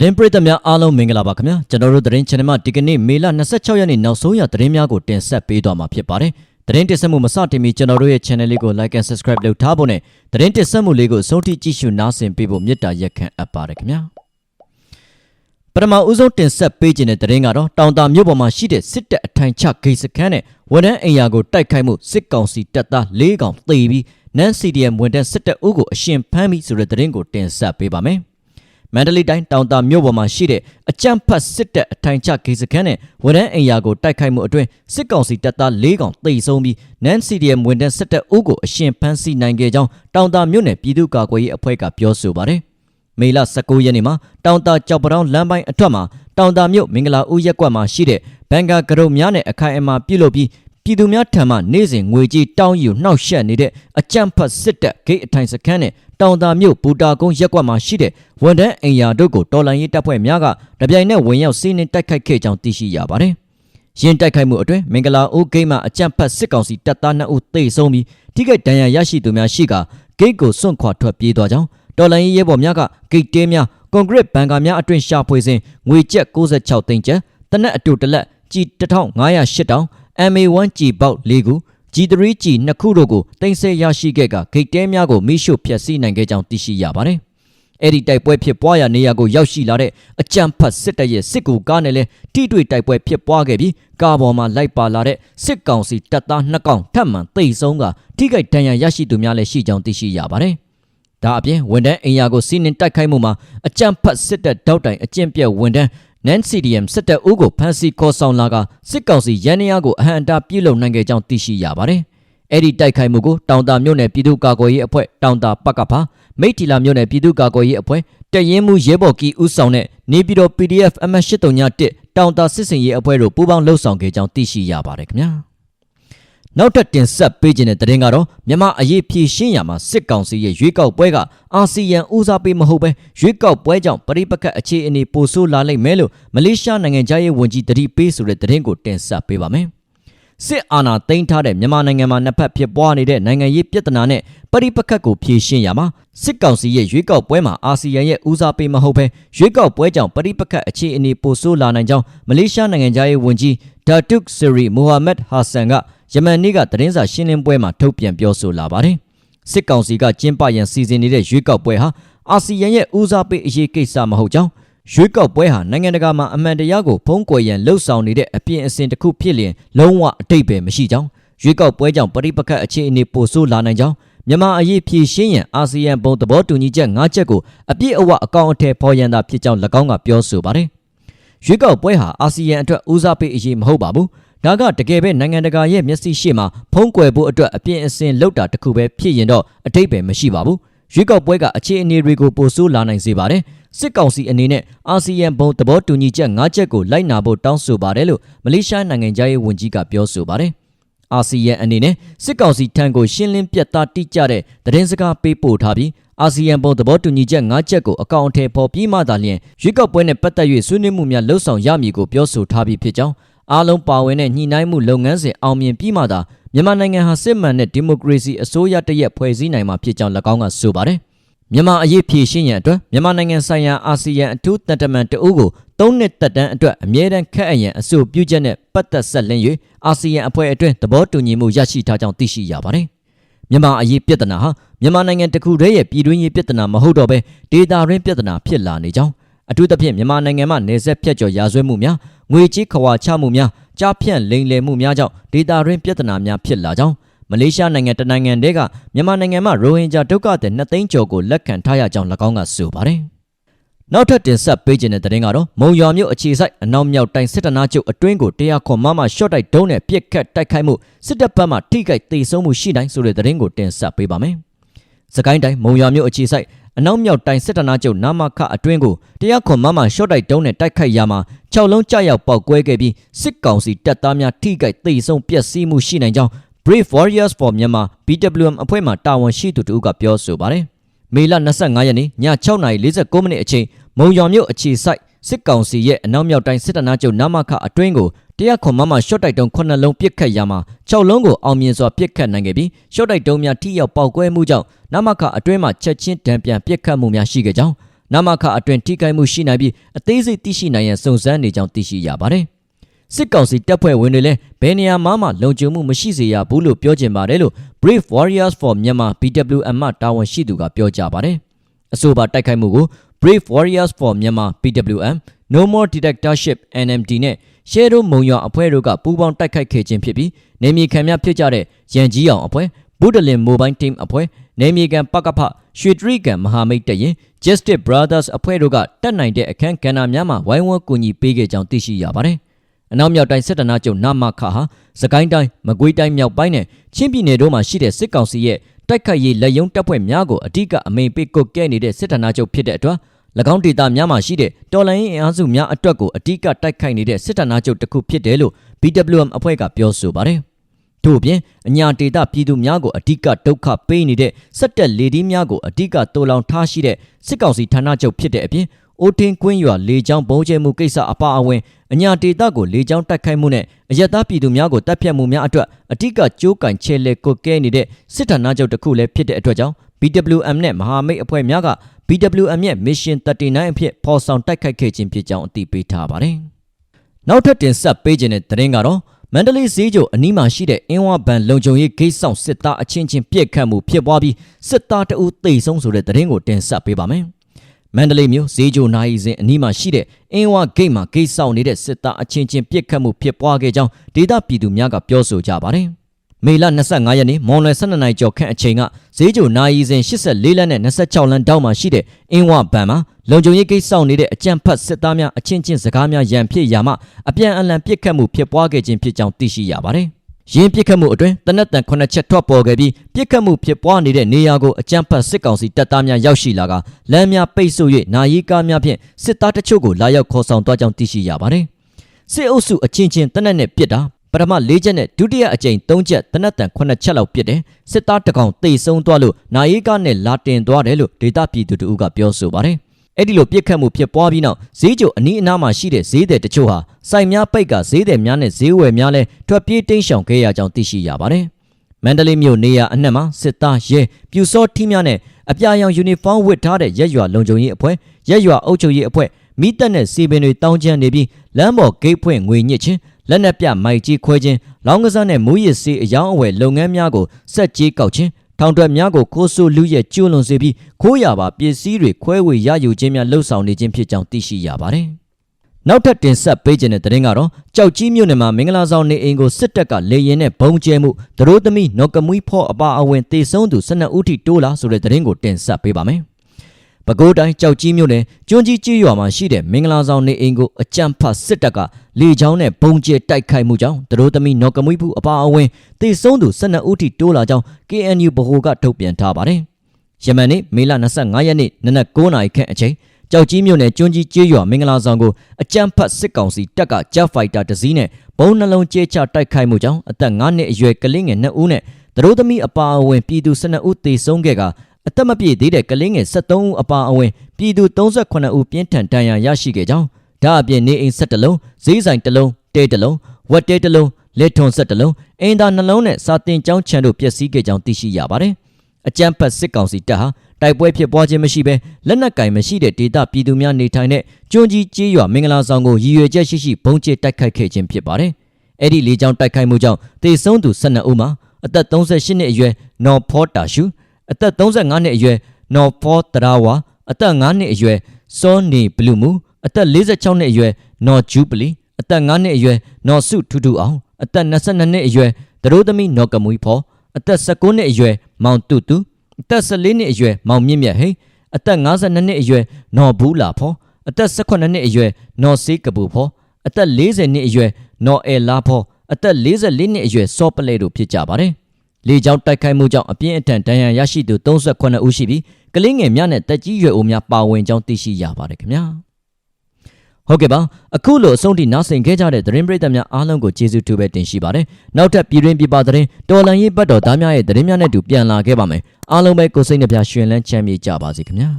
သတင်းပရိသတ်များအားလုံးမင်္ဂလာပါခင်ဗျာကျွန်တော်တို့သတင်း channel မှာဒီကနေ့မေလ26ရက်နေ့နောက်ဆုံးရသတင်းများကိုတင်ဆက်ပေးသွားမှာဖြစ်ပါတယ်သတင်းတင်ဆက်မှုမစတင်မီကျွန်တော်တို့ရဲ့ channel လေးကို like and subscribe လုပ်ထားဖို့နဲ့သတင်းတင်ဆက်မှုလေးကိုအဆုံးထိကြည့်ရှုနားဆင်ပေးဖို့မေတ္တာရက်ခံအပ်ပါတယ်ခင်ဗျာပထမဦးဆုံးတင်ဆက်ပေးခြင်းတဲ့သတင်းကတော့တောင်တာမြို့ပေါ်မှာရှိတဲ့စစ်တပ်အထိုင်ချဂိတ်စခန်းနဲ့ဝန်ထမ်းအိမ်ယာကိုတိုက်ခိုက်မှုစစ်ကောင်စီတပ်သား၄កောင်သေပြီးနန် CDM ဝန်ထမ်းစစ်တပ်ဦးကိုအရှင်ဖမ်းပြီးဆိုတဲ့သတင်းကိုတင်ဆက်ပေးပါမယ် မန္တလေးတိုင်းတောင်တာမြို့ပေါ်မှာရှိတဲ့အကြမ်းဖက်စစ်တပ်အထိုင်ချဂိတ်စခန်းနဲ့ဝန်ထမ်းအိမ်ယာကိုတိုက်ခိုက်မှုအတွင်းစစ်ကောင်စီတပ်သား၄កောင်သေဆုံးပြီးနန် CDM ဝန်ထမ်းစစ်တပ်ဦးကိုအရှင်ဖမ်းဆီးနိုင်ခဲ့ကြောင်းတောင်တာမြို့နယ်ပြည်သူ့ကာကွယ်ရေးအဖွဲ့ကပြောဆိုပါတယ်။မေလ19ရက်နေ့မှာတောင်တာကြောက်ပတောင်းလမ်းပိုင်းအထွက်မှာတောင်တာမြို့မင်္ဂလာဦးရက်ကွက်မှာရှိတဲ့ဘန်ကာကရုတ်များနဲ့အခိုင်အမာပြုလုပ်ပြီး ပြည်သူများထံမှနေ့စဉ်ငွေကြေးတောင်းယူနှောက်ယှက်နေတဲ့အကြမ်းဖက်စစ်တပ်ဂိတ်အထိုင်စခန်းနဲ့တောင်တာမြို့ပူတာကုန်းရက်ကွက်မှာရှိတဲ့ဝန်ထမ်းအိမ်ယာတို့ကိုတော်လန်ရေးတပ်ဖွဲ့များကတပြိုင်နက်ဝင်ရောက်စီးနင်းတိုက်ခိုက်ခဲ့ကြောင်းသိရှိရပါတယ်။ရင်တိုက်ခိုက်မှုအတွင်းမင်္ဂလာဦးဂိတ်မှာအကြမ်းဖက်စစ်ကောင်စီတပ်သား2ဦးသေဆုံးပြီးထိခိုက်ဒဏ်ရာရရှိသူများရှိကဂိတ်ကိုစွန့်ခွာထွက်ပြေးသွားကြောင်းတော်လန်ရေးရဲဘော်များကဂိတ်တဲများကွန်ကရစ်ဘန်ကာများအတွင်ရှာဖွေစဉ်ငွေကျပ်66သိန်းကျပ်တနက်အတူတလက်ကြီး1508တောင် MA1 G ပေါက်၄ခု G3 G နှစ်ခုတို့ကိုတင်ဆက်ရရှိခဲ့ကဂိတ်တဲများကိုမိရှုဖျက်ဆီးနိုင်ခဲ့ကြောင်းသိရှိရပါတယ်။အဲ့ဒီတိုက်ပွဲဖြစ်ပွားရာနေရာကိုရောက်ရှိလာတဲ့အကြမ်းဖက်စစ်တပ်ရဲ့စစ်ကူကားနဲ့လည်းတိတွေ့တိုက်ပွဲဖြစ်ပွားခဲ့ပြီးကားပေါ်မှာလိုက်ပါလာတဲ့စစ်ကောင်စီတပ်သားနှစ်ကောင်ထပ်မံတိတ်ဆုံးကထိခိုက်ဒဏ်ရာရရှိသူများလည်းရှိကြောင်းသိရှိရပါတယ်။ဒါအပြင်ဝန်တန်းအင်ယာကိုစီးနင်းတိုက်ခိုက်မှုမှာအကြမ်းဖက်စစ်တပ်တောက်တိုင်အကျင့်ပြတ်ဝန်တန်း NCDM စစ်တပ်ဦးကိုဖမ်းဆီးခေါ်ဆောင်လာကစစ်ကောင်စီရန်နေရကိုအဟံတာပြုလုပ်နိုင်ခဲ့ကြောင်းသိရှိရပါတယ်။အဲ့ဒီတိုက်ခိုက်မှုကိုတောင်တာမြို့နယ်ပြည်သူ့ကာကွယ်ရေးအဖွဲ့တောင်တာပကဖာမိတ်တီလာမြို့နယ်ပြည်သူ့ကာကွယ်ရေးအဖွဲ့တရင်မှုရဲဘော်ကီဦးဆောင်တဲ့နေပြည်တော် PDF MS8391 တောင်တာစစ်စင်ရေးအဖွဲ့တို့ပူးပေါင်းလှုပ်ဆောင်ခဲ့ကြောင်းသိရှိရပါတယ်ခင်ဗျာ။ နောက်ထပ်တင်ဆက်ပေးခြင်းတဲ့သတင်းကတော့မြန်မာအရေးဖြည့်ရှင်းရမှာစစ်ကောင်စီရဲ့ရွေးကောက်ပွဲကအာဆီယံဦးစားပေးမဟုတ်ပဲရွေးကောက်ပွဲကြောင့်ပရိပခတ်အခြေအနေပိုဆိုးလာလိမ့်မယ်လို့မလေးရှားနိုင်ငံသားရေးဝန်ကြီးတတိပေးဆိုတဲ့သတင်းကိုတင်ဆက်ပေးပါမယ်။စစ်အာဏာသိမ်းထားတဲ့မြန်မာနိုင်ငံမှာနှစ်ဖက်ဖြစ်ပွားနေတဲ့နိုင်ငံရေးပြဿနာနဲ့ပရိပခတ်ကိုဖြေရှင်းရမှာစစ်ကောင်စီရဲ့ရွေးကောက်ပွဲမှာအာဆီယံရဲ့ဦးစားပေးမဟုတ်ပဲရွေးကောက်ပွဲကြောင့်ပရိပခတ်အခြေအနေပိုဆိုးလာနိုင်ကြောင်းမလေးရှားနိုင်ငံသားရေးဝန်ကြီးဒါတုတ်ဆီရီမိုဟာမက်ဟာဆန်က ယမန်နေ့ကသတင်းစာရှင်းလင်းပွဲမှာထုတ်ပြန်ပြောဆိုလာပါတယ်။စစ်ကောင်စီကကျင်းပရန်စီစဉ်နေတဲ့ရွေးကောက်ပွဲဟာအာဆီယံရဲ့ဦးစားပေးအရေးကိစ္စမဟုတ်ကြောင်းရွေးကောက်ပွဲဟာနိုင်ငံတကာမှာအမှန်တရားကိုဖုံးကွယ်ရန်လှုံ့ဆော်နေတဲ့အပြင်အစဉ်တစ်ခုဖြစ်လျင်လုံးဝအတိတ်ပဲမရှိကြောင်းရွေးကောက်ပွဲကြောင့်ပရိပခတ်အခြေအနေပိုဆိုးလာနိုင်ကြောင်းမြန်မာအရေးဖြည့်ရှင်းရန်အာဆီယံဘုံသဘောတူညီချက်၅ချက်ကိုအပြည့်အဝအကောင့်အထည်ဖော်ရန်သာဖြစ်ကြောင်း၎င်းကပြောဆိုပါတယ်။ရွေးကောက်ပွဲဟာအာဆီယံအတွက်ဦးစားပေးအရေးမဟုတ်ပါဘူး။ ဒါကတကယ်ပဲနိုင်ငံတကာရဲ့မျက်စိရှိမှဖုံးကွယ်ဖို့အတွက်အပြင်းအစင်လောက်တာတခုပဲဖြစ်ရင်တော့အတိတ်ပဲမရှိပါဘူးရွေးကောက်ပွဲကအခြေအနေတွေကိုပိုဆိုးလာနိုင်စေပါတယ်စစ်ကောင်စီအနေနဲ့အာဆီယံဘုံသဘောတူညီချက်၅ချက်ကိုလိုက်နာဖို့တောင်းဆိုပါတယ်လို့မလေးရှားနိုင်ငံသားရေးဝန်ကြီးကပြောဆိုပါတယ်အာဆီယံအနေနဲ့စစ်ကောင်စီထံကိုရှင်းလင်းပြတ်သားတိကျတဲ့သတင်းစကားပေးပို့ထားပြီးအာဆီယံဘုံသဘောတူညီချက်၅ချက်ကိုအကောင့်အထည်ဖော်ပြီးမှသာလျှင်ရွေးကောက်ပွဲနဲ့ပတ်သက်၍ဆွေးနွေးမှုများလှုပ်ဆောင်ရမည်ကိုပြောဆိုထားပြီးဖြစ်ကြောင်း အားလုံးပါဝင်တဲ့ညှိနှိုင်းမှုလုပ်ငန်းစဉ်အောင်မြင်ပြီးမှသာမြန်မာနိုင်ငံဟာစစ်မှန်တဲ့ဒီမိုကရေစီအစိုးရတရက်ဖွဲ့စည်းနိုင်မှာဖြစ်ကြောင်း၎င်းကဆိုပါတယ်။မြန်မာအရေးဖြည့်ရှင်းရန်အတွက်မြန်မာနိုင်ငံဆိုင်ရာအာဆီယံအထူးတန်တမန်တအုပ်ကို၃နှစ်သက်တမ်းအတွက်အမြဲတမ်းခက်အရန်အဆိုပြုချက်နဲ့ပတ်သက်ဆက်လင်း၍အာဆီယံအဖွဲ့အတွင်းသဘောတူညီမှုရရှိထားကြောင်းသိရှိရပါတယ်။မြန်မာအရေးပြဿနာဟာမြန်မာနိုင်ငံတခုတည်းရဲ့ပြည်တွင်းရေးပြဿနာမဟုတ်တော့ဘဲဒေသရင်းပြဿနာဖြစ်လာနေကြောင်း အထူးသဖြင့်မြန်မာနိုင်ငံမှာနေဆက်ဖြတ်ကျော်ရာဇဝတ်မှုများငွေကြေးခွာချမှုများကြားဖြန့်လိမ်လည်မှုများကြောင့်ဒေတာရင်းပြဿနာများဖြစ်လာကြောင်းမလေးရှားနိုင်ငံတနိုင်ငံတည်းကမြန်မာနိုင်ငံမှာရိုဟင်ဂျာဒုက္ခသည်2သိန်းကျော်ကိုလက်ခံထားရကြောင်း၎င်းကဆိုပါတယ်။နောက်ထပ်တင်ဆက်ပေးခြင်းတဲ့သတင်းကတော့မုံရွာမြို့အခြေစိုက်အနောက်မြောက်တိုင်းစစ်တနာချုပ်အတွင်းကိုတရားခွန်မမရှော့တိုက်ဒုံးနဲ့ပြစ်ခတ်တိုက်ခိုက်မှုစစ်တပ်ဘက်မှထိခိုက်ဒေဆုံးမှုရှိနိုင်ဆိုတဲ့သတင်းကိုတင်ဆက်ပေးပါမယ်။စကိုင်းတိုင်းမုံရွာမြို့အခြေစိုက် အနောက်မြောက်တိုင်းစစ်တနာချုပ်နာမခအတွင်းကိုတရားခွန်မမရှော့တိုက်တုံးနဲ့တိုက်ခိုက်ရမှာ6လုံးကြောက်ရောက်ပေါက်ကွဲခဲ့ပြီးစစ်ကောင်စီတပ်သားများထိခိုက်သိဆုံးပျက်စီးမှုရှိနိုင်ကြောင်း Brave Warriors for Myanmar BWM အဖွဲ့မှတာဝန်ရှိသူတို့ကပြောဆိုပါတယ်။မေလ25ရက်နေ့ည6:49မိနစ်အချိန်မုံရွာမြို့အခြေစိုက်စစ်ကောင်စီရဲ့အနောက်မြောက်တိုင်းစစ်တနာချုပ်နာမခအတွင်းကို တရားခွန်မမရှော့တိုက်တုံး9လုံးပစ်ခတ်ရမှာ6လုံးကိုအောင်မြင်စွာပစ်ခတ်နိုင်ခဲ့ပြီးရှော့တိုက်တုံးများထိရောက်ပေါက်ကွဲမှုကြောင့်နမခအတွင်းမှာချက်ချင်းတံပြန်ပစ်ခတ်မှုများရှိခဲ့ကြောင်းနာမခအတွင်ထိခိုက်မှုရှိနိုင်ပြီးအသေးစိတ်သိရှိနိုင်ရန်စုံစမ်းနေကြောင်းသိရှိရပါတယ်။စစ်ကောင်စီတပ်ဖွဲ့ဝင်တွေလည်းဘယ်နေရာမှမှလုံခြုံမှုမရှိစေရဘူးလို့ပြောကြင်ပါတယ်လို့ Brave Warriors for Myanmar BWM မှတာဝန်ရှိသူကပြောကြားပါတယ်။အဆိုပါတိုက်ခိုက်မှုကို Brave Warriors for Myanmar BWM No More Dictatorship NMD နဲ့ Shadow မုံရွာအဖွဲ့တို့ကပူးပေါင်းတိုက်ခိုက်ခဲ့ခြင်းဖြစ်ပြီးနေမြေခံများဖြစ်ကြတဲ့ရန်ကြီးအောင်အဖွဲ့ဗုဒ္ဓလင် Mobile Team အဖွဲ့နေမြေကန်ပကဖရွှေတရီကန်မဟာမိတ်တရင် Justice Brothers အဖွဲ့တို့ကတက်နိုင်တဲ့အခန်းကဏ္ဍများမှာဝိုင်းဝန်းကူညီပေးခဲ့ကြောင်းသိရှိရပါတယ်။အနောက်မြောက်တိုင်းစစ်တနာချုပ်နမခဟာစကိုင်းတိုင်းမကွေးတိုင်းမြောက်ပိုင်းနဲ့ချင်းပြည်နယ်တို့မှာရှိတဲ့စစ်ကောင်စီရဲ့တိုက်ခိုက်ရေးလက်ယုံတပ်ဖွဲ့များကိုအ धिक အမိန်ပေးကုတ်ကဲနေတဲ့စစ်တနာချုပ်ဖြစ်တဲ့အတွက်၎ င်းဒေသများမှာရှိတဲ့တော်လိုင်းရင်အင်အားစုများအတွက်ကိုအ धिक တိုက်ခိုက်နေတဲ့စစ်တနာချုပ်တစ်ခုဖြစ်တယ်လို့ BWM အဖွဲ့ကပြောဆိုပါတယ်။ထို့အပြင်အညာဒေတာပြည်သူများကိုအ धिक ဒုက္ခပေးနေတဲ့စက်တက်လေဒီများကိုအ धिक တိုးလောင်ထားရှိတဲ့စစ်ကောင်စီဌာနချုပ်ဖြစ်တဲ့အပြင် အိုတင်ကွင်းရွာလေကြောင်းဘုံကျဲမှုကိစ္စအပါအဝင်အညာဒေတာကိုလေကြောင်းတိုက်ခိုက်မှုနဲ့အယက်သားပြည်သူများကိုတပ်ဖြတ်မှုများအတွက်အ धिक ကြိုးကင်ချဲလေကိုကဲနေတဲ့စစ်ဌာနချုပ်တစ်ခုလည်းဖြစ်တဲ့အတွက်ကြောင့် BWM နဲ့မဟာမိတ်အဖွဲ့များက BWM ရဲ့ Mission 39အဖြစ်ဖော်ဆောင်တိုက်ခိုက်ခဲ့ခြင်းဖြစ်ကြောင်းအသိပေးထားပါတယ်။နောက်ထပ်တင်ဆက်ပေးခြင်းတဲ့သတင်းကတော့မန္တလေးဈေးကျိုအနီးမှာရှိတဲ့အင်းဝဘန်လုံခြုံရေးဂိတ်ဆောင်စစ်သားအချင်းချင်းပြစ်ခတ်မှုဖြစ်ပွားပြီးစစ်သားတအုပ်သေဆုံးဆိုတဲ့သတင်းကိုတင်ဆက်ပေးပါမယ်။ မန္တလေးမြို့ဈေးကျိုနိုင်စဉ်အနီးမှာရှိတဲ့အင်းဝဂိတ်မှာဂိတ်ဆောင်နေတဲ့စစ်သားအချင်းချင်းပြစ်ခတ်မှုဖြစ်ပွားခဲ့ကြောင်းဒေသပြည်သူများကပြောဆိုကြပါတယ်။မေလ25ရက်နေ့မွန်လွယ်12နိုင်ကျော်ခန့်အချိန်ကဈေးကျိုနိုင်စဉ်84လမ်းနဲ့26လမ်းတောက်မှာရှိတဲ့အင်းဝဘန်မှာလုံခြုံရေးကိစ္စဆောင်နေတဲ့အကြံဖတ်စစ်သားများအချင်းချင်းစကားများရန်ဖြစ်ရာမှအပြန်အလှန်ပစ်ခတ်မှုဖြစ်ပွားခဲ့ခြင်းဖြစ်ကြောင်းသိရှိရပါတယ်။ ရင်းပစ်ခတ်မှုအတွင်းတနက်တန်9ချက်ထွက်ပေါ်ခဲ့ပြီးပစ်ခတ်မှုဖြစ်ပွားနေတဲ့နေရာကိုအကြံဖတ်စစ်ကောင်စီတပ်သားများရောက်ရှိလာကလမ်းများပိတ်ဆို့၍နာယီကားများဖြင့်စစ်သားတချို့ကိုလာရောက်ခေါ်ဆောင်သွားကြောင်းသိရှိရပါတယ်။စစ်အုပ်စုအချင်းချင်းတနက်နဲ့ပစ်တာပထမ၄ချက်နဲ့ဒုတိယအကြိမ်၃ချက်တနက်တန်9ချက်လောက်ပစ်တယ်စစ်သားတကောင်တေဆုံးသွားလို့နာယီကားနဲ့လာတင်သွားတယ်လို့ဒေတာပြည်သူတို့ကပြောဆိုပါတယ် အဲ့ဒီလိုပြစ်ခတ်မှုဖြစ်ပွားပြီးနောက်ဈေးကျုံအနီးအနားမှာရှိတဲ့ဈေးသည်တချို့ဟာစိုက်များပိတ်ကဈေးသည်များနဲ့ဈေးဝယ်များလဲထွက်ပြေးတိမ်းရှောင်ခဲ့ရကြောင်းသိရှိရပါတယ်။မန္တလေးမြို့နေရအနှက်မှာစစ်သားရဲပြူစောထီးများနဲ့အပြာရောင်ယူနီဖောင်းဝတ်ထားတဲ့ရက်ရွာလုံခြုံရေးအဖွဲ့ရက်ရွာအုပ်ချုပ်ရေးအဖွဲ့မိသက်နဲ့စီပင်တွေတောင်းကျမ်းနေပြီးလမ်းပေါ်ဂိတ်ဖွင့်ငွေညစ်ခြင်းလက်နက်ပြမိုက်ကြီးခွဲခြင်းလောင်းကစားနဲ့မူရစ်စေးအယောင်းအဝယ်လုပ်ငန်းများကိုစက်ကြီးကောက်ခြင်း ထောင်တွက်များကိုခိုးဆိုးလူရဲ့ကျွလွန်စေပြီးခိုးရပါပစ္စည်းတွေခွဲဝေရယူခြင်းများလှုပ်ဆောင်နေခြင်းဖြစ်ကြောင်းသိရှိရပါတယ်။နောက်ထပ်တင်ဆက်ပေးခြင်းတဲ့သတင်းကတော့ကြောက်ကြီးမြို့နယ်မှာမင်္ဂလာဆောင်နေအိမ်ကိုစစ်တပ်ကလေရင်နဲ့ဘုံကျဲမှုဒရိုးသမီးနော်ကမွီးဖော့အပါအဝင်တေဆုံးသူ12ဦးထိတိုးလာဆိုတဲ့သတင်းကိုတင်ဆက်ပေးပါမယ်။ ပဲခူးတိုင်းကြောက်ကြီးမြို့နယ်ကျွန်းကြီးကြီးရွာမှာရှိတဲ့မင်္ဂလာဆောင်နေအိမ်ကိုအကြမ်းဖက်စစ်တပ်ကလေကြောင်းနဲ့ဘုံကျဲတိုက်ခိုက်မှုကြောင့်ဒရိုးသမီးနော်ကမွီးဘူးအပါအဝင်တေဆုံးသူ12ဦးထိတိုးလာကြောင်း KNU ဗဟိုကထုတ်ပြန်ထားပါတယ်။ယမန်နေ့မေလ25ရက်နေ့နနက်9:00နာရီခန့်အချိန်ကြောက်ကြီးမြို့နယ်ကျွန်းကြီးကျေးရွာမင်္ဂလာဆောင်ကိုအကြမ်းဖက်စစ်ကောင်စီတပ်ကဂျက်ဖိုက်တာတစ်စီးနဲ့ဘုံနှလုံးကျဲချတိုက်ခိုက်မှုကြောင့်အသက်9နှစ်အရွယ်ကလေးငယ်2ဦးနဲ့ဒရိုးသမီးအပါအဝင်ပြည်သူ12ဦးသေဆုံးခဲ့က အသက်မပြည့်သေးတဲ့ကလေးငယ်73ဦးအပါအဝင်ပြည်သူ38ဦးပြင်းထန်ဒဏ်ရာရရှိခဲ့ကြောင်းဒါအပြင်နေအိမ်7လုံးဈေးဆိုင်1လုံးတဲ1လုံးဝက်တဲ1လုံးလက်ထွန်7လုံးအင်တာနှလုံးနဲ့စာတင်ကျောင်းခြံတို့ပျက်စီးခဲ့ကြောင်းသိရှိရပါတယ်အကြမ်းဖက်စစ်ကောင်စီတပ်ဟာတိုက်ပွဲဖြစ်ပွားခြင်းမရှိဘဲလက်နက်ကင်မရှိတဲ့ဒေသပြည်သူများနေထိုင်တဲ့ကျွန်းကြီးကျေးရွာမင်္ဂလာဆောင်ကိုရည်ရွယ်ချက်ရှိရှိဘုံကျဲတိုက်ခိုက်ခဲ့ခြင်းဖြစ်ပါတယ်အဲ့ဒီလေကြောင်းတိုက်ခိုက်မှုကြောင့်တေဆုံးသူ12ဦးမှာအသက်38နှစ်အရွယ်နော်ဖောတာရှူ အသက်35နှစ်အရွယ်နော်ဖောတရာဝါအသက်5နှစ်အရွယ်စောနေဘလူးမူအသက်46နှစ်အရွယ်နော်ဂျူပလီအသက်5နှစ်အရွယ်နော်စုထူထူအောင်အသက်22နှစ်အရွယ်ဒရိုးသမီးနော်ကမွီဖောအသက်19နှစ်အရွယ်မောင်တူတူအသက်14နှစ်အရွယ်မောင်မြင့်မြတ်ဟိအသက်52နှစ်အရွယ်နော်ဘူးလာဖောအသက်18နှစ်အရွယ်နော်စေးကပူဖောအသက်40နှစ်အရွယ်နော်အဲလာဖောအသက်44နှစ်အရွယ်စောပလဲတို့ဖြစ်ကြပါတယ် လေကြောင်းတိုက်ခိုက်မှုကြောင့်အပြင်းအထန်ဒဏ်ရာရရှိသူ38ဦးရှိပြီးကလေးငယ်များနဲ့တက်ကြီးရွယ်အိုများပါဝင်ကြောင်းသိရှိရပါတယ်ခင်ဗျာဟုတ်ကဲ့ပါအခုလိုအဆုံးထိနားဆင်ခဲ့ကြတဲ့သတင်းပရိသတ်များအားလုံးကိုကျေးဇူးတူပဲတင်ရှိပါတယ်နောက်ထပ်ပြည်တွင်းပြည်ပသတင်းတော်လန်ရေးပတ်တော်သားများရဲ့သတင်းများနဲ့တူပြန်လာခဲ့ပါမယ်အားလုံးပဲကိုစိတ်နှပြရှင်လန်းချမ်းမြေ့ကြပါစေခင်ဗျာ